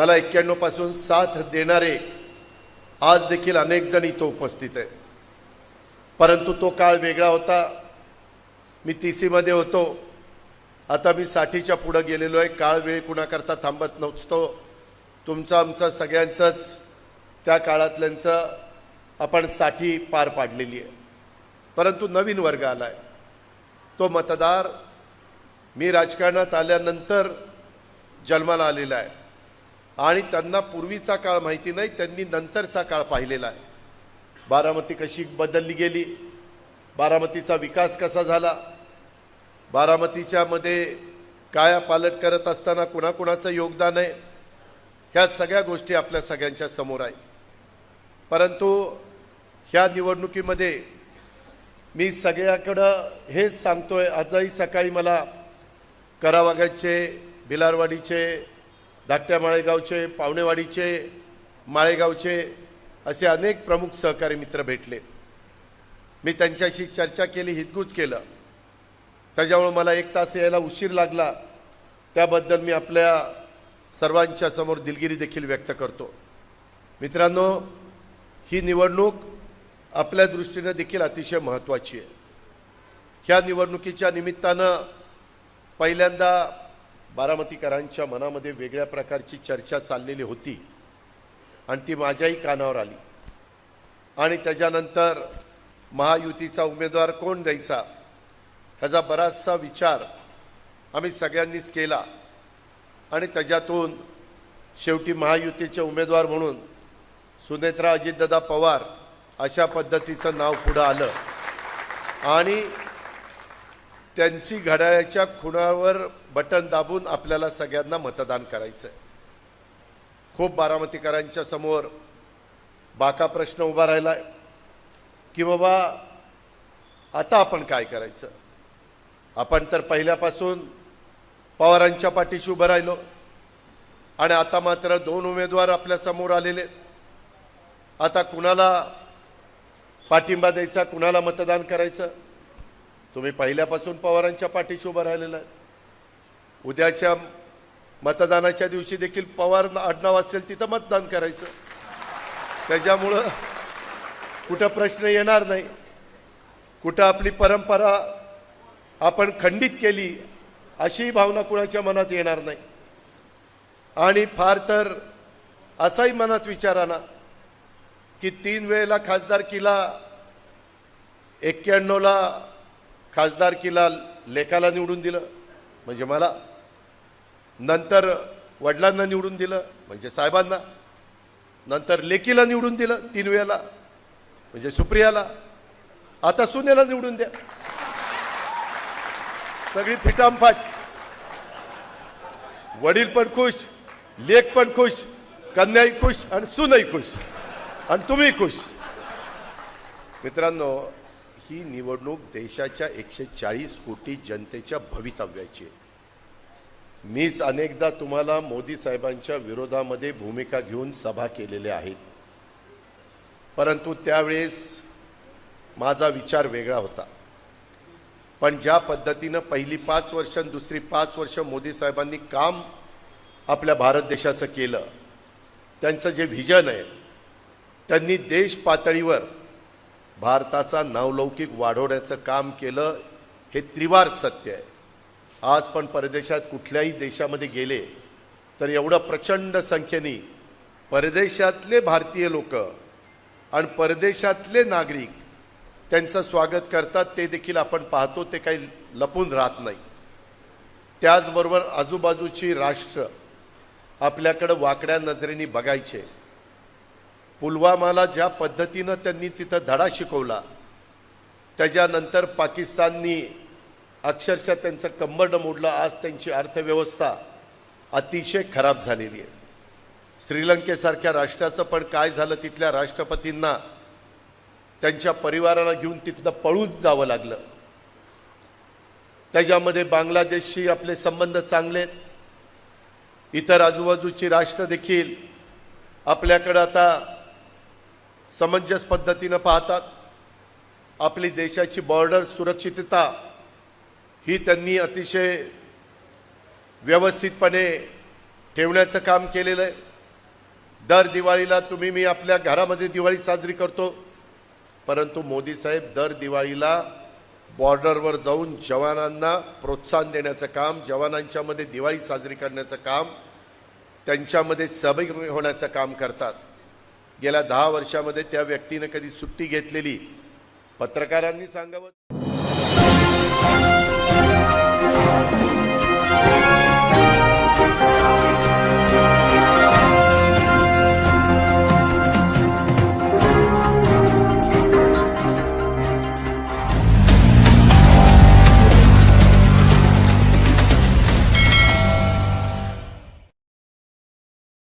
मला एक्क्याण्णवपासून साथ देणारे आज देखील अनेक जण इथं उपस्थित आहेत. परंतु तो काळ वेगळा होता. मी टी सीमध्ये होतो. आता मी साठीच्या पुढं गेलेलो आहे. काळ वेळ कुणाकरता थांबत नसतो. तुमचा आमचा सगळ्यांचंच त्या काळातल्यांचं आपण साठी पार पाडलेली आहे. परंतु नवीन वर्ग आला आहे तो मतदार मी राजकारणात आल्यानंतर जन्माला आलेला आहे. आणि त्यांना पूर्वीचा काळ माहिती नाही त्यांनी नंतरचा काळ पाहिलेला आहे. बारामती कशी बदलली गेली बारामतीचा विकास कसा झाला बारामतीच्या मध्ये काया पालट करत असताना कुणाकुणाचं योगदान आहे ह्या सगळ्या गोष्टी आपल्या सगळ्यांच्या समोर आहे. परंतु ह्या निवडणुकीमध्ये मी सगळ्याकडं हेच सांगतोय आजही सकाळी मला करावागाचे भिलारवाडीचे धाकट्या माळेगावचे पावणेवाडीचे माळेगावचे असे अनेक प्रमुख सहकारी मित्र भेटले. मी त्यांच्याशी चर्चा केली हितगुज केलं. त्याच्यामुळं मला एक तास यायला उशीर लागला. त्याबद्दल मी आपल्या सर्वांच्या समोर दिलगिरी देखील व्यक्त करतो. मित्रांनो ही निवडणूक आपल्या दृष्टीनं देखील अतिशय महत्त्वाची आहे. ह्या निवडणुकीच्या निमित्तानं पहिल्यांदा बारामतीकरांच्या मनामध्ये वेगळ्या प्रकारची चर्चा चाललेली होती. आणि ती माझ्याही कानावर आली. आणि त्याच्यानंतर महायुतीचा उमेदवार कोण द्यायचा ह्याचा बराचसा विचार आम्ही सगळ्यांनीच केला. आणि त्याच्यातून शेवटी महायुतीचे उमेदवार म्हणून सुनेत्रा अजितदादा पवार अशा पद्धतीचं नाव पुढं आलं. आणि त्यांची घड्याळ्याच्या खुणावर बटन दाबून आपल्याला सगळ्यांना मतदान करायचं आहे खूप बारामतीकरांच्या समोर बाका प्रश्न उभा राहिला आहे की बाबा आता आपण काय करायचं? आपण तर पहिल्यापासून पवारांच्या पाठीशी उभं राहिलो आणि आता मात्र दोन उमेदवार आपल्यासमोर आलेले आता कुणाला पाठिंबा द्यायचा कुणाला मतदान करायचं? तुम्ही पहिल्यापासून पवारांच्या पाठीशी उभं राहिलेलं आहे. उद्याच्या मतदानाच्या दिवशी देखील पवार आडनाव असेल तिथं मतदान करायचं. त्याच्यामुळं कुठं प्रश्न येणार नाही. कुठं आपली परंपरा आपण खंडित केली अशी भावना कुणाच्या मनात येणार नाही. आणि फार तर असाही मनात विचार की तीन वेळेला खासदारकीला एक्क्याण्णवला खासदारकीला लेखाला निवडून दिलं म्हणजे मला. नंतर वडिलांना निवडून दिलं म्हणजे साहेबांना. नंतर लेकीला निवडून दिलं तीन वेळेला म्हणजे सुप्रियाला. आता सुनेला निवडून द्या. सगळी फिटामफाट वडील पण खुश लेख पण खुश कन्याही खुश आणि सुनही खुश आणि तुम्ही खुश. मित्रांनो ही निवडणूक देशाच्या एकशे चाळीस कोटी जनतेच्या भवितव्याची आहे. मीच अनेकदा तुम्हाला मोदी साहेबांच्या विरोधामध्ये भूमिका घेऊन सभा केलेल्या आहेत. परंतु त्यावेळेस माझा विचार वेगळा होता. पण ज्या पद्धतीनं पहिली पाच वर्ष आणि दुसरी पाच वर्ष मोदी साहेबांनी काम आपल्या भारत देशाचं केलं त्यांचं जे व्हिजन आहे त्यांनी देश पातळीवर भारताचा नावलौकिक वाढवण्याचं काम केलं हे त्रिवार सत्य आहे. आज पण परदेशात कुठल्याही देशामध्ये गेले तर एवढं प्रचंड संख्येने परदेशातले भारतीय लोक आणि परदेशातले नागरिक त्यांचं स्वागत करतात ते देखील आपण पाहतो ते काही लपून राहत नाही. त्याचबरोबर आजूबाजूची राष्ट्र आपल्याकडं वाकड्या नजरेने बघायचे पुलवामाला ज्या पद्धतीनं त्यांनी तिथं धडा शिकवला त्याच्यानंतर पाकिस्ताननी अक्षरशः त्यांचं कंबरडं मोडलं. आज त्यांची अर्थव्यवस्था अतिशय खराब झालेली आहे. श्रीलंकेसारख्या राष्ट्राचं पण काय झालं तिथल्या राष्ट्रपतींना त्यांच्या परिवाराला घेऊन तिथनं पळून जावं लागलं. त्याच्यामध्ये बांगलादेशशी आपले संबंध चांगले आहेत. इतर आजूबाजूची राष्ट्र देखील आपल्याकडं आता समंजस पद्धतीनं पाहतात. आपली देशाची बॉर्डर सुरक्षितता ही त्यांनी अतिशय व्यवस्थितपणे ठेवण्याचं काम केलेलं आहे. दर दिवाळीला तुम्ही मी आपल्या घरामध्ये दिवाळी साजरी करतो. परंतु मोदी साहेब दर दिवाळीला बॉर्डरवर जाऊन जवानांना प्रोत्साहन देण्याचं काम जवानांच्यामध्ये दिवाळी साजरी करण्याचं काम त्यांच्यामध्ये सहभागी होण्याचं काम करतात. गेल्या दहा वर्षामध्ये त्या व्यक्तीनं कधी सुट्टी घेतलेली? पत्रकारांनी सांगावं.